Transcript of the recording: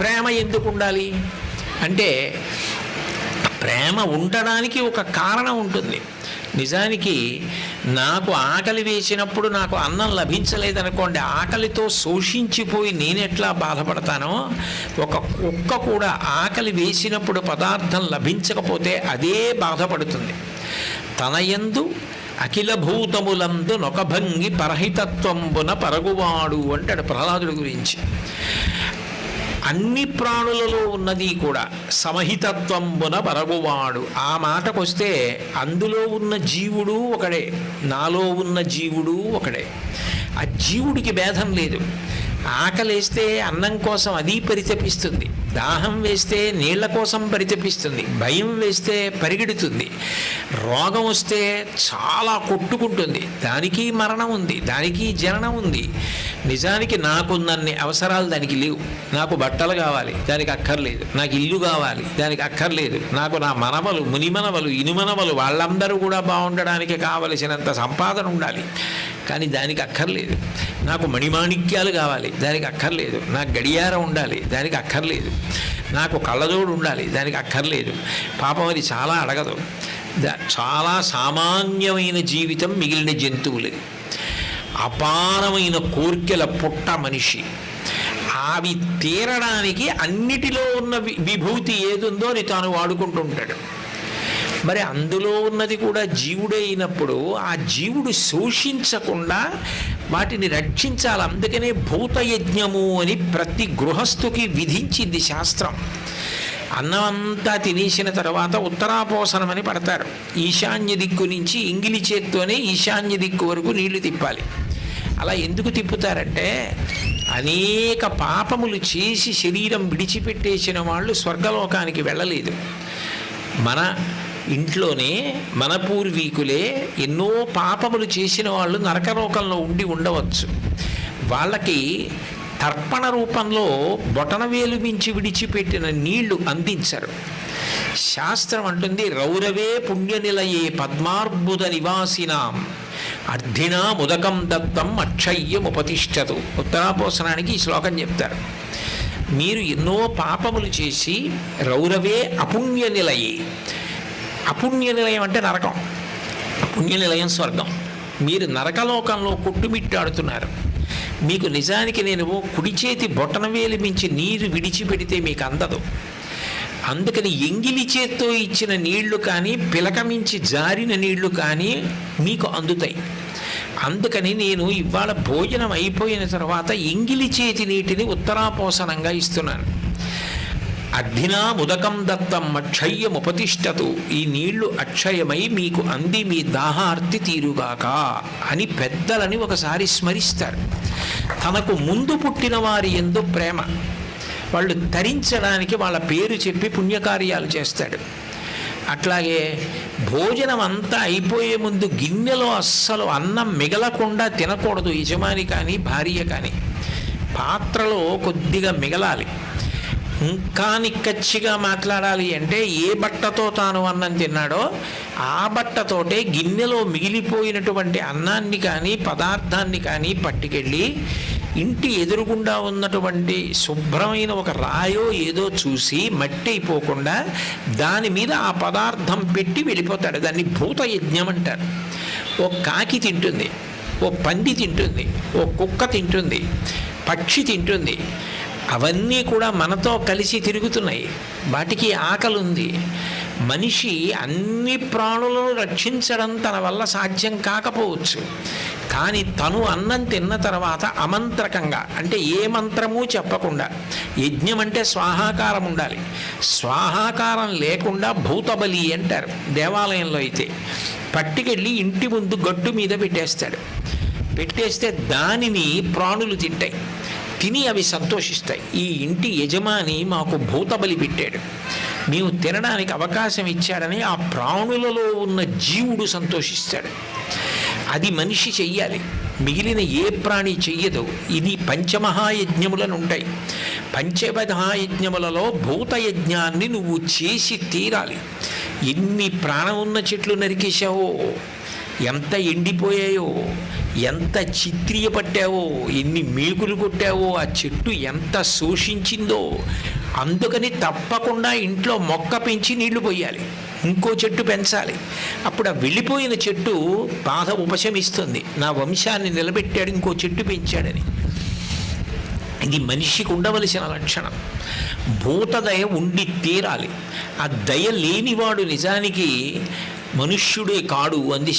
ప్రేమ ఎందుకు ఉండాలి? అంటే ప్రేమ ఉండడానికి ఒక కారణం ఉంటుంది. నిజానికి నాకు ఆకలి వేసినప్పుడు నాకు అన్నం లభించలేదనుకోండి ఆకలితో శోషించిపోయి నేను ఎట్లా బాధపడతానో ఒక కుక్క కూడా ఆకలి వేసినప్పుడు పదార్థం లభించకపోతే అదే బాధపడుతుంది. తన యందు అఖిల భూతములందు నొకభంగి పరహితత్వంబున పరగువాడు అంటాడు ప్రహ్లాదుడి గురించి. అన్ని ప్రాణులలో ఉన్నది కూడా సమహితత్వంబున బరగువాడు ఆ మాటకొస్తే అందులో ఉన్న జీవుడు ఒకడే నాలో ఉన్న జీవుడు ఒకడే. ఆ జీవుడికి భేదం లేదు. ఆకలేస్తే అన్నం కోసం అది పరితపిస్తుంది. దాహం వేస్తే నీళ్ళ కోసం పరితపిస్తుంది. భయం వేస్తే పరిగెడుతుంది. రోగం వస్తే చాలా కొట్టుకుంటుంది. దానికి మరణం ఉంది. దానికి జననం ఉంది. నిజానికి నాకున్నన్ని అవసరాలు దానికి లేవు. నాకు బట్టలు కావాలి. దానికి అక్కర్లేదు. నాకు ఇల్లు కావాలి. దానికి అక్కర్లేదు. నాకు నా మనవలు మునిమనవలు ఇనుమనవలు వాళ్ళందరూ కూడా బాగుండడానికి కావలసినంత సంపాదన ఉండాలి. కానీ దానికి అక్కర్లేదు. నాకు మణిమాణిక్యాలు కావాలి దానికి అక్కర్లేదు. నాకు గడియారం ఉండాలి దానికి అక్కర్లేదు. నాకు కళ్ళజోడు ఉండాలి దానికి అక్కర్లేదు. పాపం అది చాలా అడగదు. దా- చాలా సామాన్యమైన జీవితం మిగిలిన జంతువులది. అపారమైన కోర్కెల పుట్ట మనిషి. అవి తీరడానికి అన్నిటిలో ఉన్న వి- విభూతి ఏదుందో అని తాను వాడుకుంటుంటాడు మరి అందులో ఉన్నది కూడా జీవుడే అయినప్పుడు ఆ జీవుడు శోషించకుండా వాటిని రక్షించాలి. అందుకనే భూతయజ్ఞము అని ప్రతి గృహస్థుకి విధించింది శాస్త్రం. అన్నం అంతా తినేసిన తర్వాత ఉత్తరాపోసనం అని పడతారు. ఈశాన్య దిక్కు నుంచి ఇంగిలి చేత్తోనే ఈశాన్య దిక్కు వరకు నీళ్ళు తిప్పాలి. అలా ఎందుకు తిప్పుతారంటే అనేక పాపములు చేసి శరీరం విడిచిపెట్టేసిన వాళ్ళు స్వర్గలోకానికి వెళ్ళలేదు. మన ఇంట్లోనే మన పూర్వీకులే ఎన్నో పాపములు చేసిన వాళ్ళు నరకలోకంలో ఉండి ఉండవచ్చు. వాళ్ళకి తర్పణ రూపంలో బొటనవేలు మించి విడిచిపెట్టిన నీళ్ళు అందించరు. శాస్త్రం అంటుంది రౌరవే పుణ్యనిలయే పద్మార్బుద నివాసినాం. అర్ధినా ముదకం దత్తం అక్షయ్యముపతిష్టతు ఉత్తరాపోసనానికి ఈ శ్లోకం చెప్తారు. మీరు ఎన్నో పాపములు చేసి రౌరవే అపుణ్య నిలయే అపుణ్య నిలయం అంటే నరకం. పుణ్య నిలయం స్వర్గం. మీరు నరకలోకంలో కొట్టుమిట్టాడుతున్నారు. మీకు నిజానికి నేను కుడి చేతి బొట్టనవేలు మించి నీరు విడిచిపెడితే మీకు అందదు. అందుకని ఎంగిలి చేత్తో ఇచ్చిన నీళ్ళు కానీ పిలకమించి జారిన నీళ్ళు కానీ మీకు అందుతాయి. అందుకని నేను ఇవాళ భోజనం అయిపోయిన తర్వాత ఎంగిలి చేతి నీటిని ఉత్తరాపోసనంగా ఇస్తున్నాను. అర్ధినా ముదకం దత్తం అక్షయ్యముపతిష్టతు. ఈ నీళ్ళు అక్షయమై మీకు అంది మీ దాహార్తి తీరుగాక అని పెద్దలని ఒకసారి స్మరిస్తారు. తనకు ముందు పుట్టిన వారి ఎందు ప్రేమ. వాళ్ళు తరించడానికి వాళ్ళ పేరు చెప్పి పుణ్యకార్యాలు చేస్తాడు. అట్లాగే భోజనం అంతా అయిపోయే ముందు గిన్నెలో అస్సలు అన్నం మిగలకుండా తినకూడదు యజమాని కానీ భార్య కానీ. పాత్రలో కొద్దిగా మిగలాలి. ఇంకా నిక్కచ్చిగా మాట్లాడాలి అంటే ఏ బట్టతో తాను అన్నం తిన్నాడో ఆ బట్టతోటే గిన్నెలో మిగిలిపోయినటువంటి అన్నాన్ని కానీ పదార్థాన్ని కానీ పట్టుకెళ్ళి ఇంటి ఎదురుగుండా ఉన్నటువంటి శుభ్రమైన ఒక రాయో ఏదో చూసి మట్టి అయిపోకుండా దాని మీద ఆ పదార్థం పెట్టి వెళ్ళిపోతాడు. దాన్ని భూత యజ్ఞం అంటారు. ఓ కాకి తింటుంది ఓ పంది తింటుంది ఓ కుక్క తింటుంది పక్షి తింటుంది. అవన్నీ కూడా మనతో కలిసి తిరుగుతున్నాయి. వాటికి ఆకలి ఉంది మనిషి అన్ని ప్రాణులను రక్షించడం తన వల్ల సాధ్యం కాకపోవచ్చు. కానీ తను అన్నం తిన్న తర్వాత అమంత్రకంగా అంటే ఏ మంత్రము చెప్పకుండా యజ్ఞం అంటే స్వాహాకారం ఉండాలి. స్వాహాకారం లేకుండా భూతబలి అంటారు దేవాలయంలో అయితే. పట్టుకెళ్ళి ఇంటి ముందు గట్టు మీద పెట్టేస్తాడు. పెట్టేస్తే దానిని ప్రాణులు తింటాయి. తిని అవి సంతోషిస్తాయి. ఈ ఇంటి యజమాని మాకు భూతబలి పెట్టాడు. మేము తినడానికి అవకాశం ఇచ్చాడని ఆ ప్రాణులలో ఉన్న జీవుడు సంతోషిస్తాడు. అది మనిషి చెయ్యాలి. మిగిలిన ఏ ప్రాణి చెయ్యదు. ఇది పంచమహాయజ్ఞములను ఉంటాయి. పంచమహాయజ్ఞములలో భూతయజ్ఞాన్ని నువ్వు చేసి తీరాలి. ఎన్ని ప్రాణం ఉన్న చెట్లు నరికేశావో ఎంత ఎండిపోయాయో ఎంత చిత్రియ పట్టావో ఎన్ని మేకులు కొట్టావో ఆ చెట్టు ఎంత శోషించిందో. అందుకని తప్పకుండా ఇంట్లో మొక్క పెంచి నీళ్ళు పోయాలి ఇంకో చెట్టు పెంచాలి. అప్పుడు ఆ వెళ్ళిపోయిన చెట్టు బాధ ఉపశమిస్తుంది. నా వంశాన్ని నిలబెట్టాడు ఇంకో చెట్టు పెంచాడని. ఇది మనిషికి ఉండవలసిన లక్షణం. భూతదయ ఉండి తీరాలి. ఆ దయ లేనివాడు నిజానికి మనుష్యుడే కాడు అంది